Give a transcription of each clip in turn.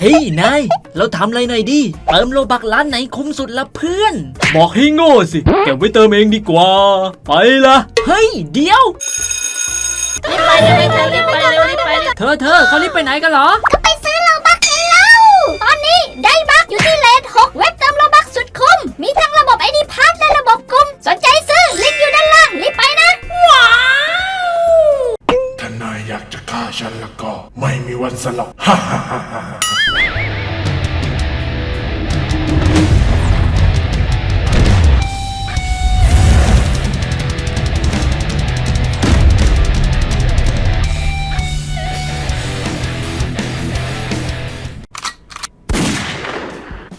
เฮ้ยนาย เราทำอะไรหน่อยดิ เติมโลบักร้านไหนคุ้มสุดละเพื่อน บอกให้โง่สิ เก็บไว้เติมเองดีกว่า ไปละเฮ้ย เดี๋ยว รีบไปเร็วรีบไปเร็วรีบไปเร็วรีบไปเร็วเธอเธอเขารีบไปไหนกันเหรอไปซื้อโลบักกันแล้ว ตอนนี้ได้บักอยู่ที่เลท6เว็บเติมโลบักสุดคุ้ม มีทั้งระบบไอดีพาร์และระบบกลุ่มสนใจซื้อลิงก์อยู่ด้านล่างรีบไปนะ ฆ่าฉันแล้วก็ไม่มีวันสลบฮ่าฮ่าฮ่าฮ่า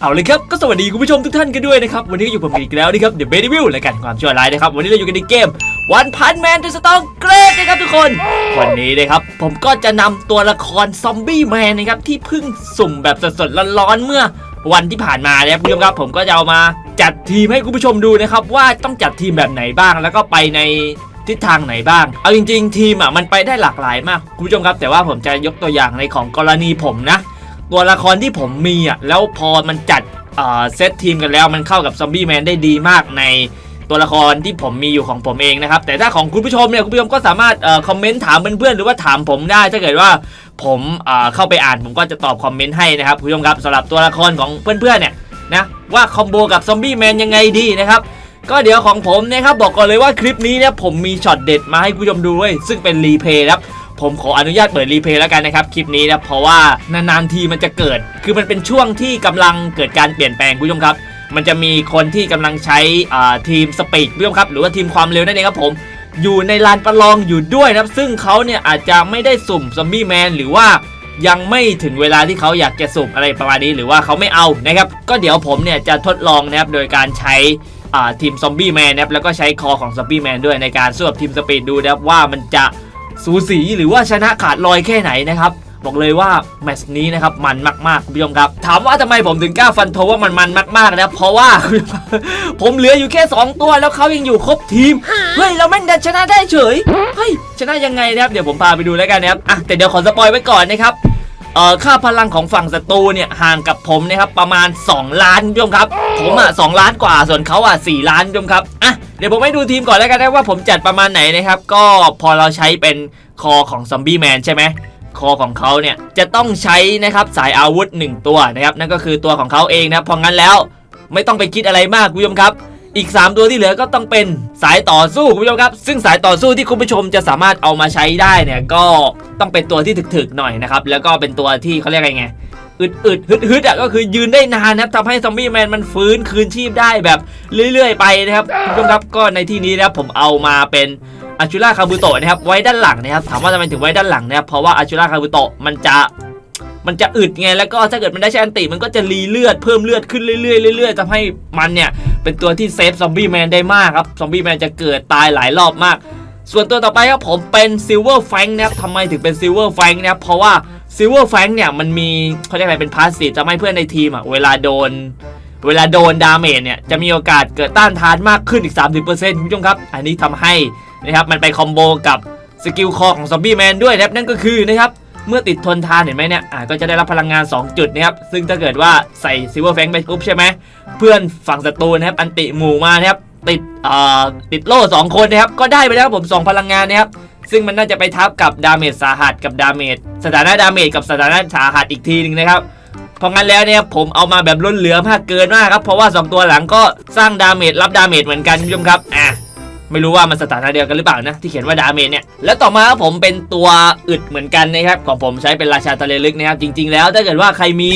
เอาเลยครับก็สวัสดีคุณผู้ชมทุกท่านกันด้วยนะครับ วันนี้ก็อยู่ผมอีกแล้วนะครับเดอะเบดิวิลและกันความชั่วร้ายนะครับ วันนี้เราอยู่กันในเกม วันพันแมนทูสตองเกรดนะครับทุกคน วันนี้นะครับ ผมก็จะนำตัวละครซอมบี้แมนนะครับที่เพิ่งสุ่มแบบสดๆร้อนๆเมื่อวันที่ผ่านมานะครับคุณผู้ชมครับผมก็จะเอามาจัดทีมให้คุณผู้ชมดูนะครับว่าต้องจัดทีมแบบไหนบ้าง แล้วก็ไปในทิศทางไหนบ้าง เอาจริง ๆ ทีมอะมันไปได้หลากหลายมากคุณผู้ชมครับ แต่ว่าผมจะยกตัวอย่างในของกรณีผมนะ ตัวละครที่ผมมีอะแล้วพอมันจัดเอ่อเซตทีมกันแล้วมันเข้ากับซอมบี้แมนได้ดีมากใน ตัวละครที่ผมมีอยู่ของผมเองนะครับ แต่ถ้าของคุณผู้ชมเนี่ยคุณผู้ชมก็สามารถอคอมเมนต์ถามเพื่อนๆหรือว่าถามผมได้ถ้าเกิดว่าผมเข้าไปอ่านผมก็จะตอบคอมเมนต์ให้นะครับคุณผู้ชมครับสำหรับตัวละครของเพื่อนๆเนี่ยนะว่าคอมโบกับซอมบี้แมนยังไงดีนะครับก็เดี๋ยวของผมนะครับบอกก่อนเลยว่าคลิปนี้เนี่ยผมมีช็อตเด็ดมาให้คุณผู้ชมดูด้วยซึ่งเป็นรีเพลย์ครับผมขออนุญาตเปิดรีเพลย์แล้วกันนะครับคลิปนี้นะเพราะว่านานๆทีมันจะเกิด คือมันเป็นช่วงที่กำลังเกิดการเปลี่ยนแปลงคุณผู้ชมครับ มันจะมีคนที่กำลังใช้ทีมสปีดคุณผู้ชมครับหรือว่าทีมความเร็วนั่นเองครับผมอยู่ในลานประลองอยู่ด้วยนะครับ ซึ่งเขาเนี่ยอาจจะไม่ได้สุ่มซอมบี้แมนหรือว่ายังไม่ถึงเวลาที่เขาอยากจะสุ่มอะไรประมาณนี้หรือว่าเขาไม่เอานะครับ ก็เดี๋ยวผมเนี่ยจะทดลองนะครับโดยการใช้ทีมซอมบี้แมนนะครับแล้วก็ใช้คอของซอมบี้แมนด้วยในการสู้กับทีมสปีดดูนะครับว่ามันจะสูสีหรือว่าชนะขาดลอยแค่ไหนนะครับ บอกเลยว่าแมตช์นี้นะครับมันมากๆคุณผู้ชมครับ ถามว่าทำไมผมถึงกล้าฟันธงว่ามันมันมากๆนะเพราะว่าผมเหลืออยู่แค่ 2 ตัวแล้วเขายังอยู่ครบทีมเฮ้ยเราแม่งดันชนะได้เฉยเฮ้ยชนะยังไงนะครับเดี๋ยวผมพาไปดูแล้วกันนะครับอะแต่เดี๋ยวขอสปอยไว้ก่อนนะครับเอ่อค่าพลังของฝั่งศัตรูเนี่ยห่างกับผมนะครับประมาณ 2 ล้านคุณผู้ชมครับ ผมอะ2ล้านกว่าส่วนเขาอะ4ล้านคุณผู้ชมครับอะเดี๋ยวผมให้ดูทีมก่อนแล้วกันนะว่าผมจัดประมาณไหนนะครับ ก็พอเราใช้เป็นคอของซอมบี้แมนใช่ไหม คอของเขาเนี่ยจะต้องใช้นะครับสายอาวุธ 1 ตัวนะครับนั่นก็คือตัวของเขาเองนะเพราะงั้นแล้วไม่ต้องไปคิดอะไรมากคุณผู้ชมครับ อีก 3 ตัวที่เหลือก็ต้องเป็นสายต่อสู้คุณผู้ชมครับ ซึ่งสายต่อสู้ที่คุณผู้ชมจะสามารถเอามาใช้ได้เนี่ยก็ต้องเป็นตัวที่ถึกๆหน่อยนะครับแล้วก็เป็นตัวที่เขาเรียกอะไรไง อึดอึดฮึดฮึดอะก็คือยืนได้นานนะครับทำให้ซอมบี้แมนมันฟื้นคืนชีพได้แบบเรื่อยๆไปนะครับคุณผู้ชมครับก็ในที่นี้นะครับผมเอามาเป็นอาชูราคาบุโตะนะครับไว้ด้านหลังนะครับถามว่าทำไมถึงไว้ด้านหลังนะครับเพราะว่าอาชูราคาบุโตะมันจะมันจะอึดไงแล้วก็ถ้าเกิดมันได้ใช้อันติมันก็จะรีเลือดเพิ่มเลือดขึ้นเรื่อยๆเรื่อยๆทำให้มันเนี่ยเป็นตัวที่เซฟซอมบี้แมนได้มากครับซอมบี้แมนจะเกิดตายหลายรอบมาก ส่วนตัวต่อไปครับผมเป็นซิลเวอร์แฟงนะครับทำไมถึงเป็นซิลเวอร์แฟงนะครับเพราะว่า ซิลเวอร์แฟงเนี่ยมันมีเขาเรียกอะไรเป็นพาสซีฟจะให้เพื่อนในทีมอะเวลาโดน เวลาโดนดาเมจเนี่ยจะมีโอกาสเกิดต้านทานมากขึ้นอีก 30%คุณผู้ชมครับ อันนี้ทำให้นะครับมันไปคอมโบกับสกิลคอของซอมบี้แมนด้วยนะครับนั่นก็คือนะครับเมื่อติดทนทานเห็นไหมเนี่ยอ่าก็จะได้รับพลังงาน 2 จุดนะครับซึ่งถ้าเกิดว่าใส่ซิลเวอร์แฟงไปปุ๊บใช่ไหมเพื่อนฝั่งศัตรูนะครับอันติหมู่มานะครับติดเอ่อติดโล่2คนนะครับก็ได้ไปแล้วครับผม 2 พลังงานนะครับ ซึ่งมันน่าจะไปทับกับดาเมจสาหัสกับดาเมจสถานะดาเมจกับสถานะสาหัสอีกทีหนึ่งนะครับเพราะงั้นแล้วเนี่ยผมเอามาแบบล้นเหลือมากเกินมากครับเพราะว่า 2 ตัวหลังก็สร้างดาเมจรับดาเมจเหมือนกันคุณผู้ชมครับอะไม่รู้ว่ามันสถานะเดียวกันหรือเปล่านะที่เขียนว่าดาเมจเนี่ยแล้วต่อมาครับผมเป็นตัวอึดเหมือนกันนะครับของผมใช้เป็นราชาทะเลลึกนะครับจริง ๆ แล้วถ้าเกิดว่าใครมี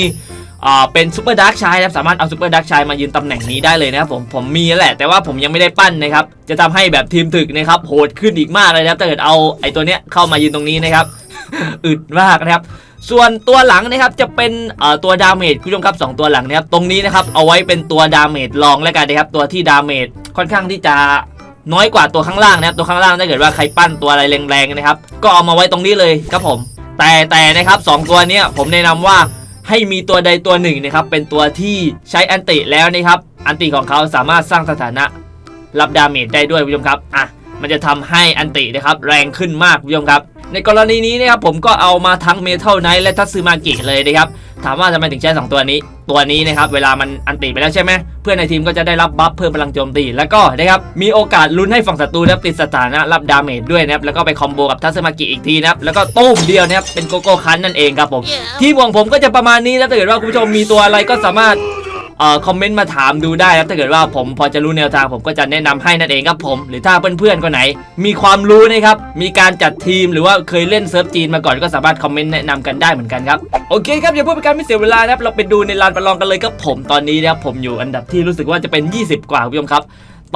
อ่าเป็นซูเปอร์ดักชายนะครับสามารถเอาซูเปอร์ดักชายมายืนตำแหน่งนี้ได้เลยนะครับผมผมมีแล้วแหละ แต่ว่าผมยังไม่ได้ปั้นนะครับ จะทำให้แบบทีมถึกนะครับโหดขึ้นอีกมากเลยนะครับถ้าเกิดเอาไอ้ตัวเนี้ยเข้ามายืนตรงนี้นะครับอึดมากนะครับส่วนตัวหลังนะครับจะเป็นตัวดาเมจคุณผู้ชมครับสองตัวหลังนะครับตรงนี้นะครับเอาไว้เป็นตัวดาเมจรองแล้วกันนะครับตัวที่ดาเมจค่อนข้างที่จะน้อยกว่าตัวข้างล่างนะครับตัวข้างล่างถ้าเกิดว่าใครปั้นตัวอะไรแรงๆนะครับ ก็เอามาไว้ตรงนี้เลยครับผม แต่แต่นะครับสองตัวเนี้ยผมแนะนำว่า ให้มีตัวใดตัวหนึ่งนะครับเป็นตัวที่ใช้อันติแล้วนะครับอันติของเขาสามารถสร้างสถานะรับดาเมจได้ด้วยคุณผู้ชมครับอะมันจะทำให้อันตินะครับแรงขึ้นมากคุณผู้ชมครับ ในกรณีนี้นะครับผมก็เอามาทั้งเมทัลไนท์และทัตสึมากิเลยนะครับ ถามว่าทำไมถึงใช้ 2 ตัวนี้ ตัวนี้นะครับเวลามันอันติไปแล้วใช่ไหมเพื่อนในทีมก็จะได้รับบัฟเพิ่มพลังโจมตี แล้วก็นะครับมีโอกาสลุ้นให้ฝั่งศัตรูนะครับติดสถานะรับดาเมจด้วยนะครับแล้วก็ไปคอมโบกับทัตสึมากิอีกทีนะครับแล้วก็ตุ้มเดียวนะครับเป็นโกโก้คันนั่นเองครับผมทีมของผมก็จะประมาณนี้นะถ้าเกิดว่าคุณผู้ชมมีตัวอะไรก็สามารถเอ่อคอมเมนต์มาถามดูได้ครับถ้าเกิดว่าผมพอจะรู้แนวทางผมก็จะแนะนำให้นั่นเองครับผม หรือถ้าเพื่อนๆคนไหน มีความรู้นะครับมีการจัดทีมหรือว่าเคยเล่นเซิร์ฟจีนมาก่อนก็สามารถคอมเมนต์แนะนำกันได้เหมือนกันครับโอเคครับอย่าพูดเป็นการไม่เสียเวลานะครับเราไปดูในลานประลองกันเลยครับผมตอนนี้นะครับผมอยู่อันดับที่รู้สึกว่าจะเป็น 20 กว่าคุณผู้ชมครับ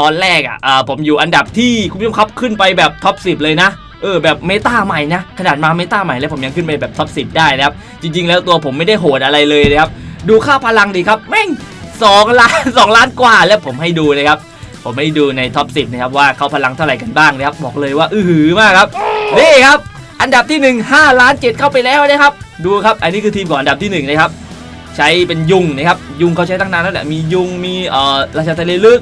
ตอนแรกอะผมอยู่อันดับที่คุณผู้ชมครับขึ้นไปแบบท็อป10 เลยนะเออแบบเมตาใหม่นะขนาดมาเมตาใหม่แล้วผมยังขึ้นไปแบบท็อป10 ได้นะครับจริง ๆ แล้วตัวผมไม่ได้โหดอะไรเลยนะครับดูค่าพลังดีครับแม่ง 2ล้าน2ล้านกว่าแล้วผมให้ดูนะครับ ผมให้ดูในท็อป10นะครับว่าเขาพลังเท่าไหร่กันบ้างนะครับบอกเลยว่าอื้อหือมากครับนี่ครับอันดับที่ 1 5 ล้าน 7 เข้าไปแล้วนะครับ ดูครับ อันนี้คือทีมของอันดับที่ 1 นะครับ ใช้เป็นยุงนะครับ ยุงเขาใช้ตั้งนานแล้วแหละมียุงมีเอ่อราชาทะเลลึก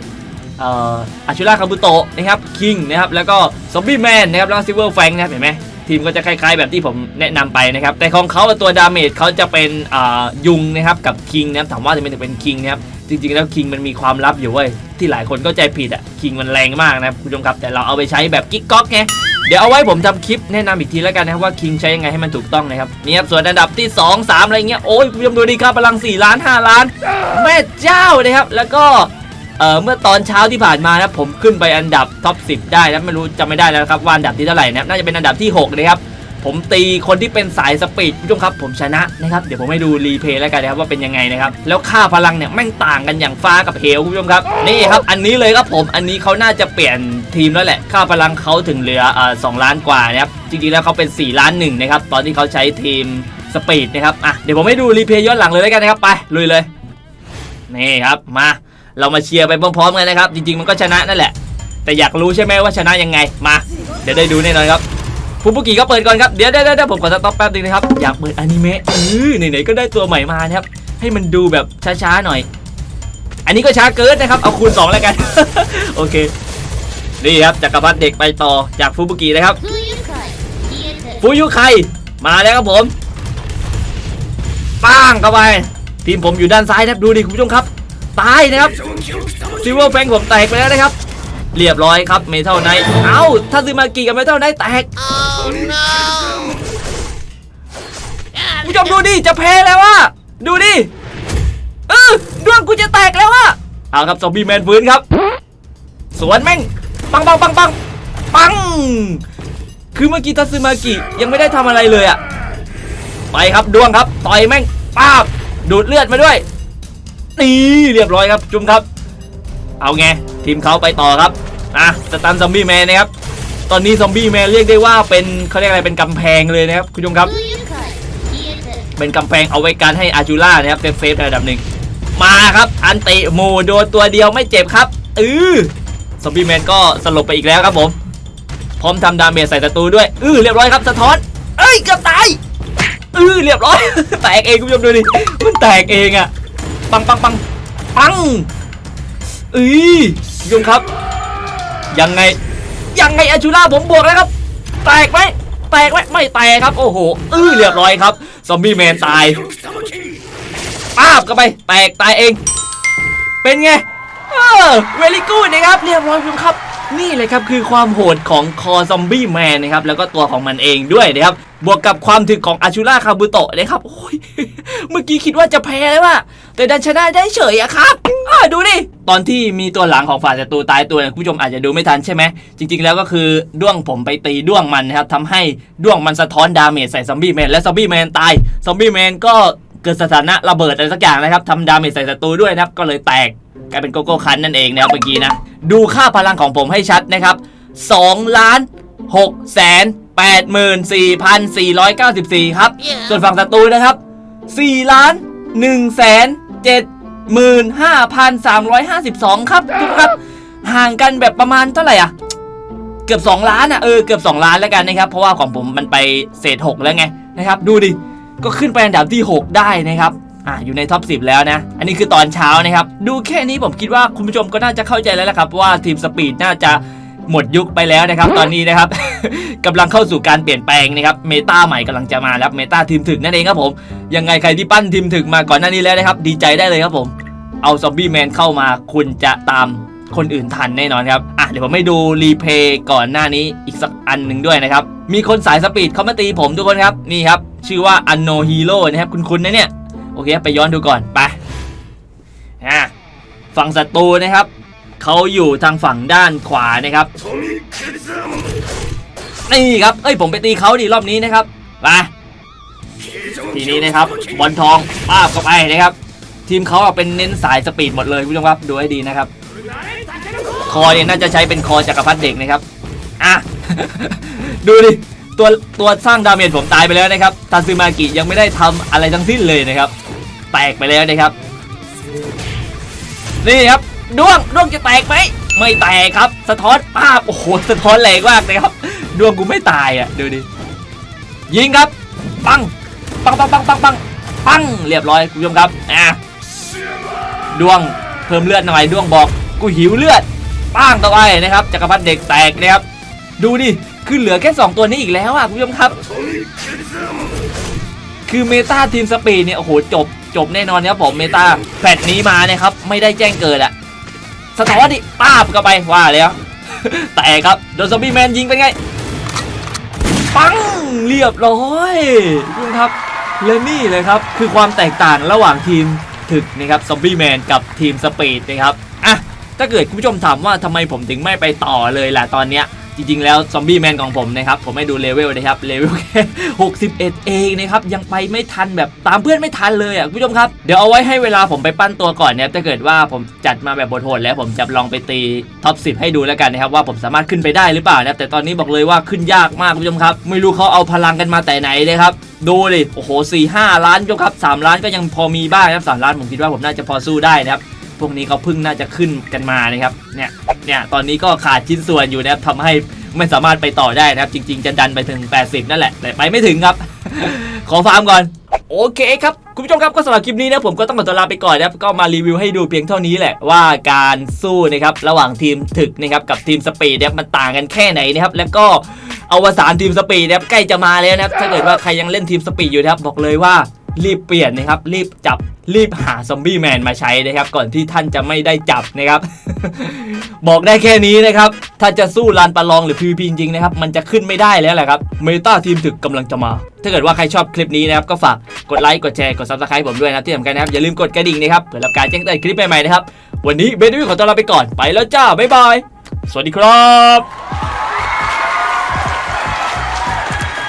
เอ่ออาชูราคาบุโตะนะครับคิงนะครับแล้วก็ซอมบี้แมนนะครับแล้วก็ซิเวอร์แฟงนะครับเห็นไหม ทีมก็จะคล้ายๆ แบบที่ผมแนะนำไปนะครับ แต่ของเขาตัวดาเมจเขาจะเป็นยุงนะครับกับคิงนะครับถามว่าทำไมถึงเป็นคิงนะครับจริงๆแล้วคิงมันมีความลับอยู่เว้ยที่หลายคนก็ใจผิดอะคิงมันแรงมากนะครับคุณผู้ชมครับแต่เราเอาไปใช้แบบกิ๊กก๊อกไงเดี๋ยวเอาไว้ผมทำคลิปแนะนำอีกทีแล้วกันนะครับว่าคิงใช้ยังไงให้มันถูกต้องนะครับนี่ครับส่วนอันดับที่ 2 3 อะไรเงี้ยโอ้ยคุณผู้ชมดูดีครับพลัง4ล้าน5ล้านแม่เจ้านะครับแล้วก็ เอ่อเมื่อตอนเช้าที่ผ่านมานะผมขึ้นไปอันดับท็อป10 ได้นะไม่รู้จำไม่ได้แล้วครับว่าอันดับที่เท่าไหร่นะครับน่าจะเป็นอันดับที่6นะครับผมตีคนที่เป็นสายสปีดผู้ชมครับผมชนะนะครับเดี๋ยวผมให้ดูรีเพย์แล้วกันนะครับว่าเป็นยังไงนะครับแล้วค่าพลังเนี่ยแม่งต่างกันอย่างฟ้ากับเหวคุณผู้ชมครับนี่ครับอันนี้เลยครับผมอันนี้เขาน่าจะเปลี่ยนทีมแล้วแหละ ค่าพลังเขาถึงเหลือเอ่อสล้านกว่านะครับจริงๆแล้วเขาเป็น 4 ล้านหนึ่งนะครับตอนที่เขาใช้ทีมสปีดนะครับอะเดี๋ยวผมให้ดูรีเพย์ย้อนหลังเลยแล้วกันนะครับไปลุยเลยนี่ครับมา เรามาเชียร์ไปพร้อมๆกันนะครับ จริงๆมันก็ชนะนั่นแหละ แต่อยากรู้ใช่ไหมว่าชนะยังไงมา เดี๋ยวได้ดูแน่นอนครับฟูบุกิก็เปิดก่อนครับเดี๋ยวเดี๋ยวเดี๋ยวผมขอสต็อปแป๊บนึงนะครับอยากเปิดอนิเมะเออไหนๆก็ได้ตัวใหม่มานะครับให้มันดูแบบช้าๆหน่อย อันนี้ก็ช้าเกินนะครับเอาคูณ2แล้วกันโอเคนี่ครับจักรพรรดิเด็กไปต่อจากฟูบุกินะครับฟูยุไคมาแล้วครับผมป้างเข้าไปทีมผมอยู่ด้านซ้ายนะครับดูดิคุณผู้ชมครับ ตายนะครับซิลเวอร์แฟงผมแตกไปแล้วนะครับ เรียบร้อยครับเมทัลไนท์เอ้าถ้าซึมากิกับเมทัลไนท์แตกผู้ชมดูดิจะแพ้แล้วว่ะดูดิเออดวงกูจะแตกแล้วว่ะเอาครับซอมบี้แมนฟื้นครับ สวนแม่งปังปังปังปังปัง คือเมื่อกี้ทัซึมากิยังไม่ได้ทำอะไรเลยอะไปครับดวงครับต่อยแม่งป้าบดูดเลือดมาด้วย นี่เรียบร้อยครับจุ่มครับ เอาไงทีมเขาไปต่อครับอะสตันซอมบี้แมนนะครับตอนนี้ซอมบี้แมนเรียกได้ว่าเป็นเขาเรียกอะไรเป็นกำแพงเลยนะครับคุณผู้ชมครับ เป็นกำแพงเอาไว้การให้อาจูล่านะครับเซฟเซฟในระดับหนึ่งมาครับอันติโมโดนตัวเดียวไม่เจ็บครับเออซอมบี้แมนก็สลบไปอีกแล้วครับผม พร้อมทำดาเมจใส่ศัตรูด้วยเออเรียบร้อยครับสะท้อน เอ้ยเกือบตายเออเรียบร้อย แตกเองคุณผู้ชมดูดิ มันแตกเองอะ ปังปังปังปังเอ้ยคุณผู้ชมครับ ยังไง ยังไงอาชูล่าผมบวกแล้วครับ แตกไหมแตกไหมไม่แตกครับ โอ้โหเออเรียบร้อยครับ ซอมบี้แมนตายป้าบกันไป แตกตายเอง เป็นไง เออเวลิกูดนะครับ เรียบร้อยคุณครับ นี่เลยครับคือความโหดของคอซอมบี้แมนนะครับแล้วก็ตัวของมันเองด้วยนะครับบวกกับความถึกของอาชูล่าคาบุโตะนะครับโอ้ยเมื่อกี้คิดว่าจะแพ้แล้วว่ะแต่ดันชนะได้เฉยอะครับอ่าดูดิตอนที่มีตัวหลังของฝ่ายศัตรูตายตัวเนี่ยคุณผู้ชมอาจจะดูไม่ทันใช่ไหมจริง ๆ แล้วก็คือด้วงผมไปตีด้วงมันนะครับทำให้ด้วงมันสะท้อนดาเมจใส่ซอมบี้แมนและซอมบี้แมนตายซอมบี้แมนก็เกิดสถานะระเบิดอะไรสักอย่างนะครับทำดาเมจใส่ศัตรูด้วยนะครับก็เลยแตกกลายเป็นโกโก้คันนั่นเองนะครับเมื่อกี้นะ ดูค่าพลังของผมให้ชัดนะครับ2ล้าน6แสน8หมื่น4พัน494 ครับส่วนฝั่งศัตรูนะครับ4ล้าน1แสน7หมื่น5พัน352 ครับทุกครับ ห่างกันแบบประมาณเท่าไหร่อะ เกือบ 2 ล้านอะ เออ เกือบ 2 ล้านแล้วกันนะครับ เพราะว่าของผมมันไปเศษ 6 แล้วไงนะครับ ดูดิ ก็ขึ้นไปอันดับที่ 6 ได้นะครับ อ่าอยู่ในท็อป10 แล้วนะ อันนี้คือตอนเช้านะครับ ดูแค่นี้ผมคิดว่าคุณผู้ชมก็น่าจะเข้าใจแล้วละครับ ว่าทีมสปีดน่าจะหมดยุคไปแล้วนะครับ ตอนนี้นะครับกำลังเข้าสู่การเปลี่ยนแปลงนะครับเมตาใหม่กำลังจะมาแล้วเมตาทีมถึกนั่นเองครับผมยังไงใครที่ปั้นทีมถึกมาก่อนหน้านี้แล้วนะครับ ดีใจได้เลยครับผม เอาซอมบี้แมนเข้ามาคุณจะตามคนอื่นทันแน่นอนครับ อะเดี๋ยวผมให้ดูรีเพย์ก่อนหน้านี้อีกสักอันหนึ่งด้วยนะครับ มีคนสายสปีดเขามาตีผมทุกคนครับ นี่ครับ ชื่อว่า Unknown Hero นะครับ คุณๆนะเนี่ย โอเคไปย้อนดูก่อนไปอะฝั่งศัตรูนะครับเขาอยู่ทางฝั่งด้านขวานะครับนี่ครับเอ้ยผมไปตีเขาดิรอบนี้นะครับมาทีนี้นะครับบอลทองป้าบเข้าไปนะครับ ทีมเขาเป็นเน้นสายสปีดหมดเลยคุณผู้ชมครับดูให้ดีนะครับ คอเนี่ยน่าจะใช้เป็นคอจักรพรรดิเด็กนะครับอะดูดิตัวตัวสร้างดาเมจผมตายไปแล้วนะครับทาซึมากิยังไม่ได้ทำอะไรทั้งสิ้นเลยนะครับ แตกไปแล้วนะครับ นี่ครับด้วงด้วงจะแตกไหมไม่แตกครับ สะท้อนป้าบโอ้โหสะท้อนแรงมากนะครับดวงกูไม่ตายอะดูดิยิงครับ ปังปังปังปังปังปังปังเรียบร้อยคุณผู้ชมครับอะดวงเพิ่มเลือดหน่อยดวงบอกกูหิวเลือดป้างต่อไปนะครับจักรพรรดิเด็กแตกนะครับ ดูดิคือเหลือแค่ 2 ตัวนี้อีกแล้วอะคุณผู้ชมครับ คือเมตาทีมสปีดเนี่ยโอ้โหจบ จบแน่นอนนะครับผมเมตาแฟลตนี้มานะครับ ไม่ได้แจ้งเกิดอะสะท้อนดิป้าบเข้าไปว่าแล้วแต่ครับโดนซอมบี้แมนยิงเป็นไง ปังเรียบร้อยคุณครับและนี่เลยครับคือความแตกต่างระหว่างทีมถึกนะครับซอมบี้แมนกับทีมสปีดนะครับอะถ้าเกิดคุณผู้ชมถามว่าทำไมผมถึงไม่ไปต่อเลยล่ะตอนเนี้ย จริงๆแล้วซอมบี้แมนของผมนะครับผมให้ดูเลเวลนะครับเลเวลแค่61 เองนะครับยังไปไม่ทันแบบตามเพื่อนไม่ทันเลยอะคุณผู้ชมครับเดี๋ยวเอาไว้ให้เวลาผมไปปั้นตัวก่อนนะครับถ้าเกิดว่าผมจัดมาแบบบทโหดแล้วผมจะลองไปตีท็อป10 ให้ดูแล้วกันนะครับว่าผมสามารถขึ้นไปได้หรือเปล่านะแต่ตอนนี้บอกเลยว่าขึ้นยากมากคุณผู้ชมครับไม่รู้เขาเอาพลังกันมาแต่ไหนเลยครับดูดิโอ้โห4 5ล้านคุณผู้ชมครับ3ล้านก็ยังพอมีบ้างนะครับ3ล้านผมคิดว่าผมน่าจะพอสู้ได้นะครับ วกนี้เขาพิ่งน่าจะขึ้นกันมานะครับเนี่ยเนี่ยตอนนี้ก็ขาดชิ้นส่วนอยู่นะครับทำให้ไม่สามารถไปต่อได้นะครับ จริง ๆ จะดันไปถึง 80 นั่นแหละ แต่ไปไม่ถึงครับ ขอฟาร์มก่อน โอเคครับ คุณผู้ชมครับก็สำหรับคลิปนี้นะผมก็ต้องขอตัวลาไปก่อนนะครับก็มารีวิวให้ดูเพียงเท่านี้แหละว่าการสู้นะครับระหว่างทีมถึกนะครับกับทีมสปีดนะครับมันต่างกันแค่ไหนนะครับแล้วก็อวสานทีมสปีดนะครับใกล้จะมาแล้วนะครับถ้าเกิดว่าใครยังเล่นทีมสปีดอยู่นะครับบอกเลยว่า รีบเปลี่ยนนะครับ รีบจับรีบหาซอมบี้แมนมาใช้นะครับ ก่อนที่ท่านจะไม่ได้จับนะครับ บอกได้แค่นี้นะครับ ถ้าจะสู้ลานประลองหรือ PVP จริงๆนะครับ มันจะขึ้นไม่ได้แล้วแหละครับเมตาทีมถึกกำลังจะมา ถ้าเกิดว่าใครชอบคลิปนี้นะครับ ก็ฝากกดไลค์กดแชร์กด subscribe ผมด้วยนะที่สำคัญนะครับ อย่าลืมกดกระดิ่งนะครับเพื่อรับการแจ้งเตือนคลิปใหม่ๆนะครับวันนี้เบนวิวขอตัวลาไปก่อนไปแล้วจ้าบ๊ายบายสวัสดีครับ